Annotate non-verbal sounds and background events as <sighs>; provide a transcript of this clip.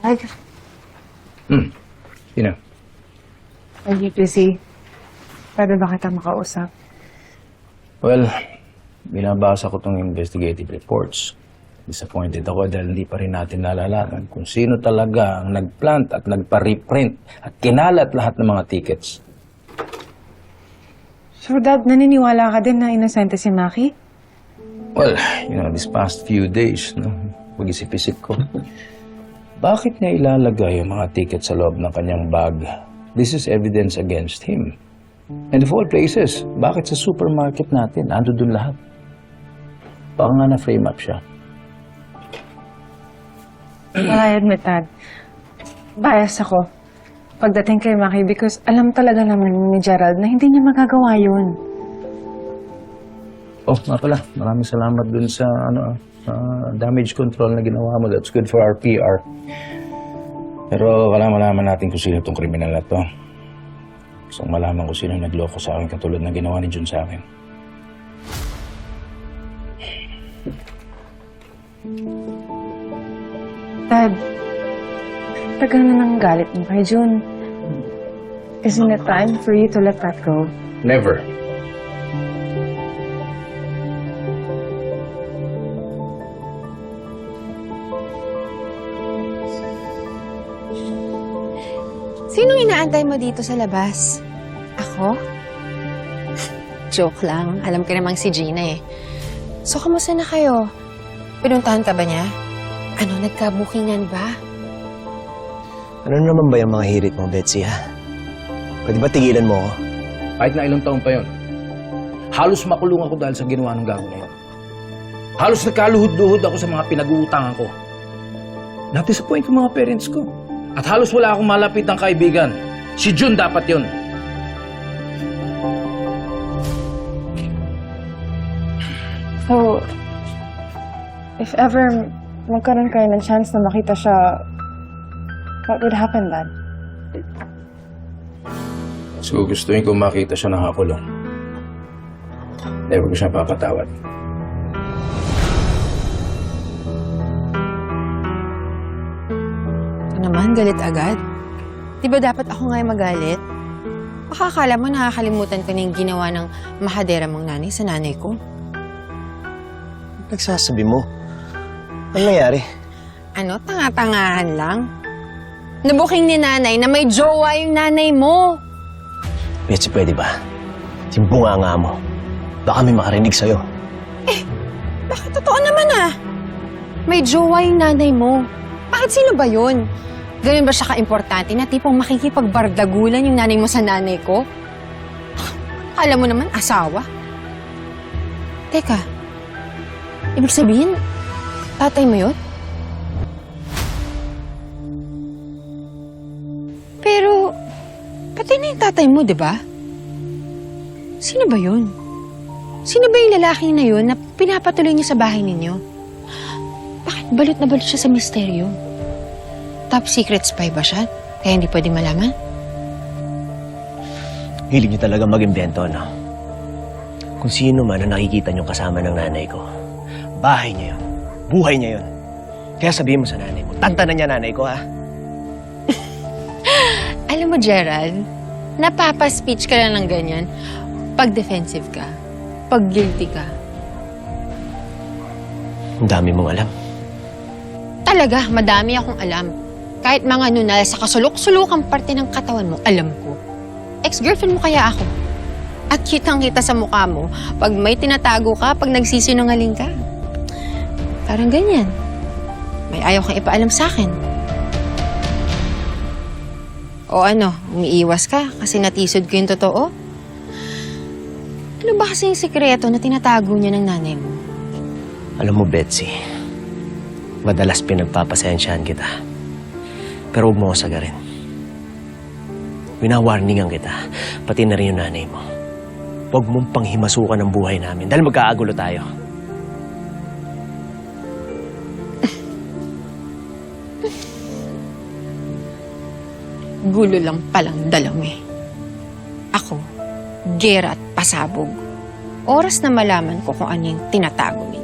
Ay, Hmm. Sino? are you busy? Pwede ba kita makausap? Well, binabasa ko tong investigative reports. Disappointed ako dahil hindi pa rin natin nalalaman kung sino talaga ang nagplant at nagpa-reprint at kinalat lahat ng mga tickets. So, Dad, naniniwala ka din na inosente si Maki? Well, you know, these past few days, no, pag-isip-isip ko, bakit niya ilalagay yung mga ticket sa loob ng kanyang bag? This is evidence against him. And of all places, bakit sa supermarket natin, ando dun lahat? Baka nga na-frame up siya. I admit that. Bias ako. Pagdating kay Maki because alam talaga naman ni Gerald na hindi niya magagawa yun. Oh, nga pala, maraming salamat dun sa ano, sa damage control na ginawa mo. That's good for our PR. Pero kailangan malaman natin kung sino itong kriminal na to. Gusto kong malaman kung sino nagloko sa akin katulad ng ginawa ni Jun sa akin. Dad, tagal na nang galit mo kay June. Isn't it time for you to let that go? Never. Sinong inaantay mo dito sa labas? Ako? <laughs> Joke lang. Alam ko namang si Gina eh. So, kamusta na kayo? Pinuntahan ka ba niya? Ano, nagkabukingan ba? Ano naman ba yung mga hirit mo, Betsy, ha? Pwede ba tigilan mo ako? Kahit na ilang taon pa yon. Halos makulong ako dahil sa ginawa ng gago na yun. Halos nagkaluhod-luhod ako sa mga pinag-uutangan ko. Na-disappoint yung mga parents ko. At halos wala akong malapit ng kaibigan. Si Jun dapat yun. So, if ever magkaroon kayo ng chance na makita siya, what would happen, Dad? So gustuin ko makita siya nakakulong. Never ko siya papatawad. Naman, galit agad. Di ba dapat ako nga magalit? Baka akala mo nakakalimutan ko na yung ginawa ng mahadera mong nanay sa nanay ko. Nagsasabi mo. Ano nangyari? Ano, tanga-tangahan lang? Nabuking ni nanay na may jowa yung nanay mo. Betsy, pwede ba? Yung bunganga mo. Baka may makarinig sa'yo. Bakit totoo naman ah? May jowa yung nanay mo. Bakit sino ba yun? Ganun ba siya ka-importante na tipong makikipagbardagulan yung nanay mo sa nanay ko? <sighs> Alam mo naman, asawa. Teka, ibig sabihin, tatay mo yun? Pero, patay na yung tatay mo, di ba? Sino ba yun? Sino ba yung lalaki na yun na pinapatuloy niyo sa bahay ninyo? Balot na balot siya sa misteryo? Top secret spy ba siya? Kaya hindi pwede malaman? Hilig niyo talaga mag-imbento, no? Kung sino man ang nakikita niyong kasama ng nanay ko, bahay niya yun. Buhay niya yun. Kaya sabihin mo sa nanay mo, tantanan niya nanay ko, ha? <laughs> Alam mo, Gerald, napapa-speech ka lang ng ganyan pag defensive ka, pag guilty ka. Ang dami mong alam. Talaga, madami akong alam. Kahit mga nunal sa kasulok-sulukang parte ng katawan mo, alam ko. Ex-girlfriend mo kaya ako. At kitang-kita sa mukha mo, pag may tinatago ka, pag nagsisinungaling ka. Parang ganyan. May ayaw kang ipaalam sa akin. O ano, umiiwas ka kasi natisod ko yung totoo? Ano ba kasi yung sikreto na tinatago niya ng nanay mo? Alam mo, Betsy, madalas pinagpapasensyahan kita. Pero huwag mo ako sagarin. Winawarningan kita, pati na rin yung nanay mo. Huwag mong panghimasukan ang buhay namin dahil magkaagulo tayo. <laughs> Gulo lang palang dalawin. Ako, gera at pasabog. Oras na malaman ko kung ano yung tinatago